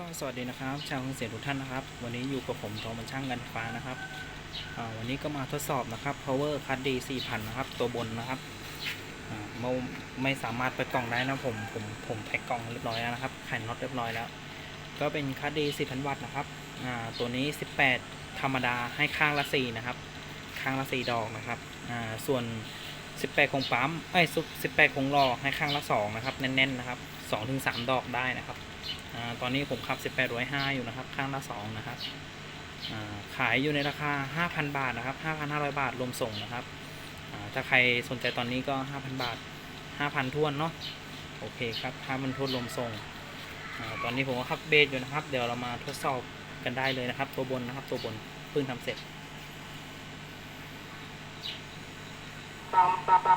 ก็สวัสดีนะครับชาวเครื่องเสียงทุกท่านนะครับ วันนี้อยู่กับผมโทมันช่างกันฟ้านะครับวันนี้ก็มาทดสอบนะครับ power card 4000นะครับตัวบนนะครับไม่ไม่สามารถเปิดกล่องได้นะผมผมผมแพ็กกล่องเรียบร้อยแล้วนะครับไขน็อตเรียบร้อยแล้ว ก็เป็นคาร์ด d 4000 วัตต์นะครับตัวนี้ 18 ธรรมดาให้ข้างละ4นะครับ ข้างละ4ดอกนะครับส่วน 18คงปั๊มเอ้ย18คงรอให้ข้างละ 2 นะครับ แน่นๆนะครับ2-3ดอกได้นะครับอาตอนนี้ผมขับ 1805 อยู่นะครับ ข้างละ 2 นะครับอ่าขายอยู่ในราคา 5,000 บาทนะครับ 5,500 บาทรวมส่งนะครับอ่าถ้าใครสนใจตอนนี้ก็ 5,000 บาท 5,000ทวนเนาะ โอเคครับ5,000ทวนรวมส่งอาตอนนี้ผมก็ขับเบสอยู่นะครับ เดี๋ยวเรามาทดสอบกันได้เลยนะครับ ตัวบนนะครับ ตัวบนเพิ่งทำเสร็จ ขั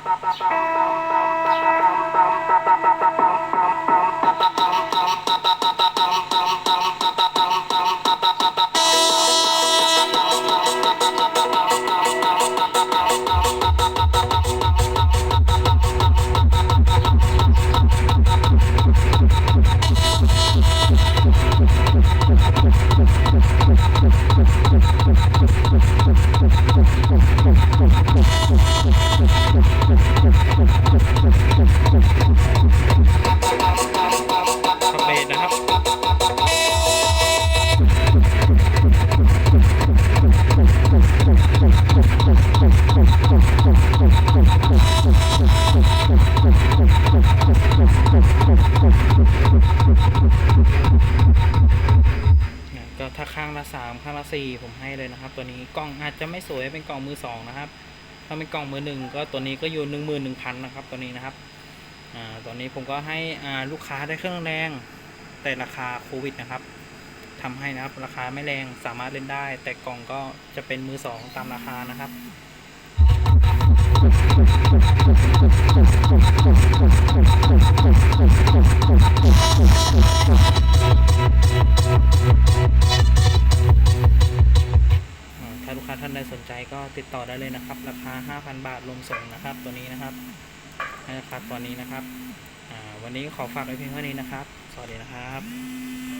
ละสามข้างละสี่ผมให้เลยนะครับ ตัวนี้กล่องอาจจะไม่สวยเป็นกล่องมือสองนะครับ ถ้าเป็นกล่องมือหนึ่งก็ตัวนี้ก็อยู่หนึ่งหมื่นหนึ่งพันนะครับ ตัวนี้นะครับอ่าตัวนี้ผมก็ให้อ่าลูกค้าได้เครื่องแรงแต่ราคาโควิดนะครับทำให้นะครับราคาไม่แรงสามารถเล่นได้ แต่กล่องก็จะเป็นมือสองตามราคานะครับ ก็ติดต่อได้เลยนะครับ ราคา 5,000 บาทรวมส่งนะครับ ตัวนี้นะครับนะคราคาตัวนี้นะครับวันนี้ขอฝากไว้เพียงเท่านี้นะครับ สวัสดีนะครับ